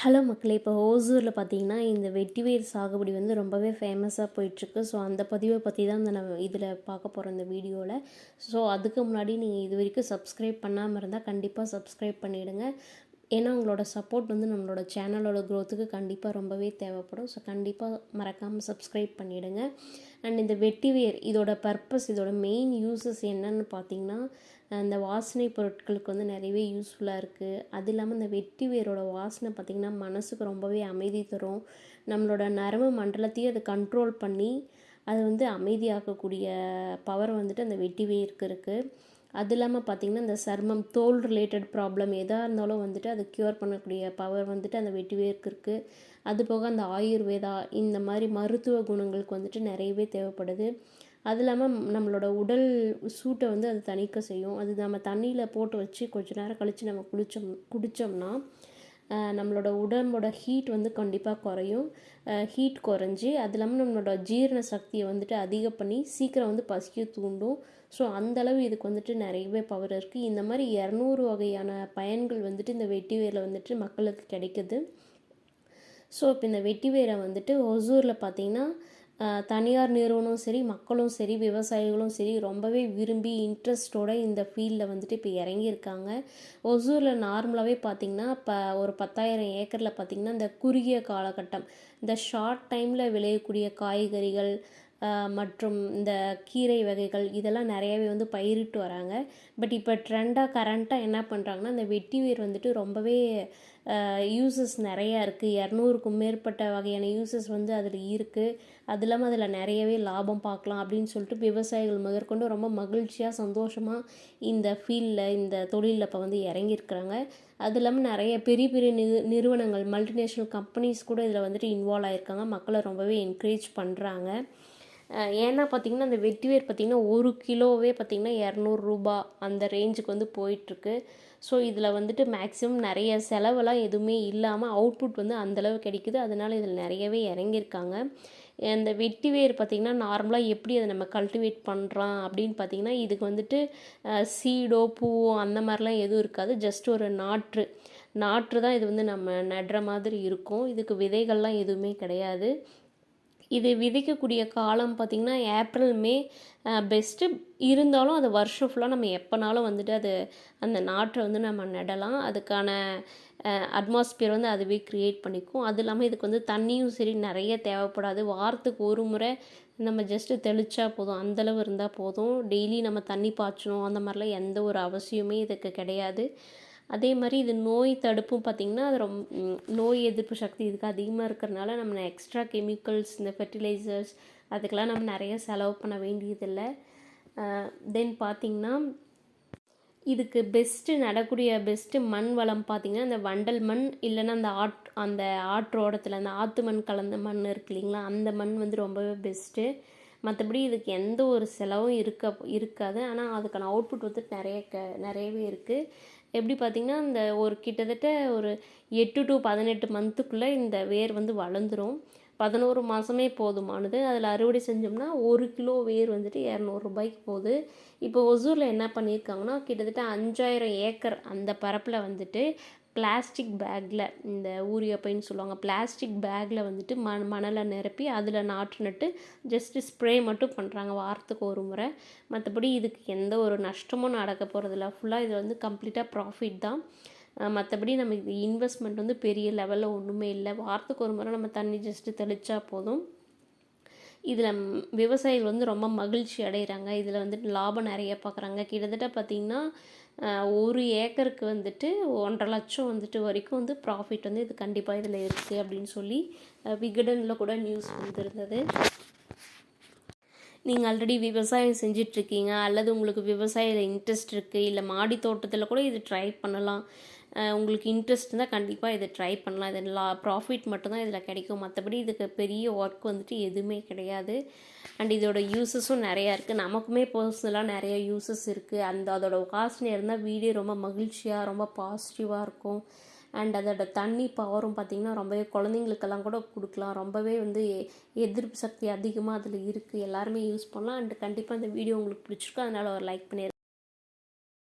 Hello மக்களே இப்போ ஓசூரில் பார்த்தீங்கன்னா இந்த வெட்டிவேர் சாகுபடி வந்து ரொம்பவே ஃபேமஸாக போயிட்டுருக்கு. ஸோ அந்த பதிவை பற்றி தான் இந்த நம்ம இதில் பார்க்க போகிறோம் இந்த வீடியோவில். ஸோ அதுக்கு முன்னாடி நீங்கள் இது வரைக்கும் சப்ஸ்கிரைப் பண்ணாமல் இருந்தால் கண்டிப்பாக சப்ஸ்கிரைப் பண்ணிவிடுங்க ஏன்னா உங்களோட சப்போர்ட் வந்து நம்மளோட சேனலோட க்ரோத்துக்கு கண்டிப்பாக ரொம்பவே தேவைப்படும். ஸோ கண்டிப்பாக மறக்காமல் சப்ஸ்கிரைப் பண்ணிவிடுங்க அண்ட் இந்த வெட்டிவேர் இதோட பர்பஸ் இதோட மெயின் யூசஸ் என்னன்னு பார்த்தீங்கன்னா அந்த வாசனை பொருட்களுக்கு வந்து நிறையவே யூஸ்ஃபுல்லாக இருக்குது அது இல்லாமல் இந்த வெட்டி வேரோட வாசனை பார்த்திங்கன்னா மனசுக்கு ரொம்பவே அமைதி தரும். நம்மளோட நரம்பு மண்டலத்தையும் அதை கண்ட்ரோல் பண்ணி அது வந்து அமைதியாக்கக்கூடிய பவர் வந்துட்டு அந்த வெட்டி வேருக்கு இருக்குது அது இல்லாமல் பார்த்திங்கன்னா இந்த சர்மம் தோல் ரிலேட்டட் ப்ராப்ளம் எதாக இருந்தாலும் வந்துட்டு அதை க்யூர் பண்ணக்கூடிய பவர் வந்துட்டு அந்த வெட்டிவேருக்கு இருக்குது அது போக அந்த ஆயுர்வேதா இந்த மாதிரி மருத்துவ குணங்களுக்கு வந்துட்டு நிறையவே தேவைப்படுது. அது இல்லாமல் நம்மளோட உடல் சூட்டை வந்து அது தணிக்க செய்யும். அது நம்ம தண்ணியில் போட்டு வச்சு கொஞ்ச நேரம் கழித்து நம்ம குளித்தோம் குடித்தோம்னா நம்மளோட உடம்போட ஹீட் வந்து கண்டிப்பாக குறையும். ஹீட் குறைஞ்சி அது இல்லாமல் நம்மளோட ஜீரண சக்தியை வந்துட்டு அதிகம் பண்ணி சீக்கிரம் வந்து பசிக்க தூண்டும். ஸோ அந்தளவு இதுக்கு வந்துட்டு நிறையவே பவர் இருக்குது இந்த மாதிரி இரநூறு வகையான பயன்கள் வந்துட்டு இந்த வெட்டி வேரில் வந்துட்டு மக்களுக்கு கிடைக்குது. ஸோ இப்போ இந்த வெட்டி வேரை வந்துட்டு ஒசூரில் பார்த்திங்கன்னா தனியார் நிறுவனம் சரி மக்களும் சரி விவசாயிகளும் சரி ரொம்பவே விரும்பி இன்ட்ரெஸ்டோட இந்த ஃபீல்டில் வந்துட்டு இப்போ இறங்கியிருக்காங்க. ஒசூரில் நார்மலாகவே பார்த்திங்கன்னா இப்போ ஒரு பத்தாயிரம் ஏக்கரில் பார்த்திங்கன்னா இந்த குறுகிய காலகட்டம் இந்த ஷார்ட் டைமில் விளையக்கூடிய காய்கறிகள் மற்றும் இந்த கீரை வகைகள் இதெல்லாம் நிறையாவே வந்து பயிரிட்டு வராங்க. பட் இப்போ ட்ரெண்டாக கரண்ட்டாக என்ன பண்ணுறாங்கன்னா இந்த வெட்டி வேர் வந்துட்டு ரொம்பவே யூசஸ் நிறையா இருக்குது இரநூறுக்கும் மேற்பட்ட வகையான யூசஸ் வந்து அதில் இருக்குது அது இல்லாமல் அதில் நிறையவே லாபம் பார்க்கலாம் அப்படின்னு சொல்லிட்டு விவசாயிகள் முதற்கொண்டு ரொம்ப மகிழ்ச்சியாக சந்தோஷமாக இந்த ஃபீல்டில் இந்த தொழிலில் இப்போ வந்து இறங்கியிருக்கிறாங்க. அது இல்லாமல் நிறைய பெரிய பெரிய நிறு நிறுவனங்கள் மல்டிநேஷ்னல் கம்பெனிஸ் கூட இதில் வந்துட்டு இன்வால்வ் ஆகியிருக்காங்க மக்களை ரொம்பவே என்கரேஜ் பண்ணுறாங்க ஏன்னா பார்த்திங்கன்னா அந்த வெட்டிவேர் பார்த்திங்கன்னா ஒரு கிலோவே பார்த்திங்கன்னா இரநூறுபா அந்த ரேஞ்சுக்கு வந்து போயிட்டுருக்கு. ஸோ இதில் வந்துட்டு மேக்ஸிமம் நிறைய செலவெல்லாம் எதுவுமே இல்லாமல் அவுட்புட் வந்து அந்தளவு கிடைக்குது. அதனால் இதில் நிறையவே இறங்கியிருக்காங்க. அந்த வெட்டி வேர் பார்த்திங்கன்னா நார்மலாக எப்படி அதை நம்ம கல்டிவேட் பண்ணுறோம் அப்படின்னு பார்த்திங்கன்னா இதுக்கு வந்துட்டு சீடோ பூவோ அந்த மாதிரிலாம் எதுவும் இருக்காது. ஜஸ்ட் ஒரு நாற்று. நாற்று தான் இது வந்து நம்ம நடுற மாதிரி இருக்கும். இதுக்கு விதைகள்லாம் எதுவுமே கிடையாது. இது விதைக்கக்கூடிய காலம் பார்த்திங்கன்னா ஏப்ரல் மே பெஸ்ட்டு இருந்தாலும் அது வருஷம் ஃபுல்லாக நம்ம எப்போனாலும் வந்துட்டு அது அந்த நாற்றை வந்து நம்ம நடலாம். அதுக்கான அட்மாஸ்பியர் வந்து அதுவே க்ரியேட் பண்ணிக்கும். அது இல்லாமல் இதுக்கு வந்து தண்ணியும் சரி நிறைய தேவைப்படாது. வாரத்துக்கு ஒரு முறை நம்ம ஜஸ்ட்டு தெளித்தா போதும். அந்தளவு இருந்தால் போதும். டெய்லி நம்ம தண்ணி பாய்ச்சணும். அந்த மாதிரிலாம் எந்த ஒரு அவசியமே இதுக்கு கிடையாது. அதே மாதிரி இது நோய் தடுப்பும் பார்த்திங்கன்னா அது ரொம்ப நோய் எதிர்ப்பு சக்தி இதுக்கு அதிகமாக இருக்கிறனால நம்ம எக்ஸ்ட்ரா கெமிக்கல்ஸ் இந்த ஃபெர்டிலைசர்ஸ் அதுக்கெல்லாம் நம்ம நிறைய செலவு பண்ண வேண்டியதில்லை. தென் பார்த்திங்கன்னா இதுக்கு பெஸ்ட்டு நடக்கூடிய பெஸ்ட்டு மண் வளம் பார்த்திங்கன்னா இந்த வண்டல் மண் இல்லைன்னா அந்த ஆட் அந்த ஆற்றோடத்தில் அந்த ஆற்று மண் கலந்த மண் இருக்கு இல்லைங்களா அந்த மண் வந்து ரொம்பவே பெஸ்ட்டு மற்றபடி இதுக்கு எந்த ஒரு செலவும் இருக்க இருக்காது. ஆனால் அதுக்கான அவுட்புட் வந்துட்டு நிறைய க நிறையவே இருக்குது எப்படி பார்த்திங்கன்னா இந்த ஒரு கிட்டத்தட்ட ஒரு எட்டு டு பதினெட்டு மந்த்துக்குள்ளே இந்த வேர் வந்து வளர்ந்துடும் பதினோரு மாதமே போதுமானது. அதில் அறுவடை செஞ்சோம்னா ஒரு கிலோ வேர் வந்துட்டு இரநூறுபாய்க்கு போகுது. இப்போ ஒசூரில் என்ன பண்ணியிருக்காங்கன்னா கிட்டத்தட்ட அஞ்சாயிரம் ஏக்கர் அந்த பரப்பில் வந்துட்டு பிளாஸ்டிக் பேக்கில் இந்த ஊரியப்பைன்னு சொல்லுவாங்க பிளாஸ்டிக் பேக்கில் வந்துட்டு மண் மணலை நிரப்பி அதில் நாற்று நட்டு ஜஸ்ட்டு ஸ்ப்ரே மட்டும் பண்ணுறாங்க வாரத்துக்கு ஒரு முறை. மற்றபடி இதுக்கு எந்த ஒரு நஷ்டமும் நடக்க போகிறதில்ல ஃபுல்லாக இது வந்து கம்ப்ளீட்டாக ப்ராஃபிட் தான். மற்றபடி நமக்கு இன்வெஸ்ட்மெண்ட் வந்து பெரிய லெவலில் ஒன்றுமே இல்லை. வாரத்துக்கு ஒரு முறை நம்ம தண்ணி ஜஸ்ட்டு தெளித்தா போதும். இதில் விவசாயிகள் வந்து ரொம்ப மகிழ்ச்சி அடைகிறாங்க. இதில் வந்துட்டு லாபம் நிறைய பார்க்குறாங்க. கிட்டத்தட்ட பார்த்திங்கன்னா ஒரு ஏக்கருக்கு வந்துட்டு ஒன்றரை லட்சம் வந்துட்டு வரைக்கும் வந்து ப்ராஃபிட் வந்து இது கண்டிப்பாக இதில் இருக்குது அப்படின்னு சொல்லி விகடனில் கூட நியூஸ் வந்துருந்தது. நீங்கள் ஆல்ரெடி விவசாயம் செஞ்சிட்ருக்கீங்க. அல்லது உங்களுக்கு விவசாயியில் இன்ட்ரெஸ்ட் இருக்குது இல்லை மாடி தோட்டத்தில் கூட இது ட்ரை பண்ணலாம். உங்களுக்கு இன்ட்ரெஸ்ட் இருந்தால் கண்டிப்பாக இதை ட்ரை பண்ணலாம். இது லா ப்ராஃபிட் மட்டும்தான் இதில் கிடைக்கும். மற்றபடி இதுக்கு பெரிய ஒர்க் வந்துட்டு எதுவுமே கிடையாது. அண்ட் இதோட யூஸஸும் நிறையா இருக்குது நமக்குமே பர்சனலாக நிறைய யூஸஸ் இருக்குது அந்த அதோட வாசனை இருந்தால் வீடே ரொம்ப மகிழ்ச்சியாக ரொம்ப பாசிட்டிவாக இருக்கும். அண்ட் அதோட தண்ணி பவரும் பார்த்திங்கன்னா ரொம்பவே குழந்தைங்களுக்கெல்லாம் கூட கொடுக்கலாம். ரொம்பவே வந்து எதிர்ப்பு சக்தி அதிகமாக அதில் இருக்குது எல்லாருமே யூஸ் பண்ணலாம். அண்ட் கண்டிப்பாக இந்த வீடியோ உங்களுக்கு பிடிச்சிருக்கும். அதனால் ஒரு லைக் பண்ணிடுறேன்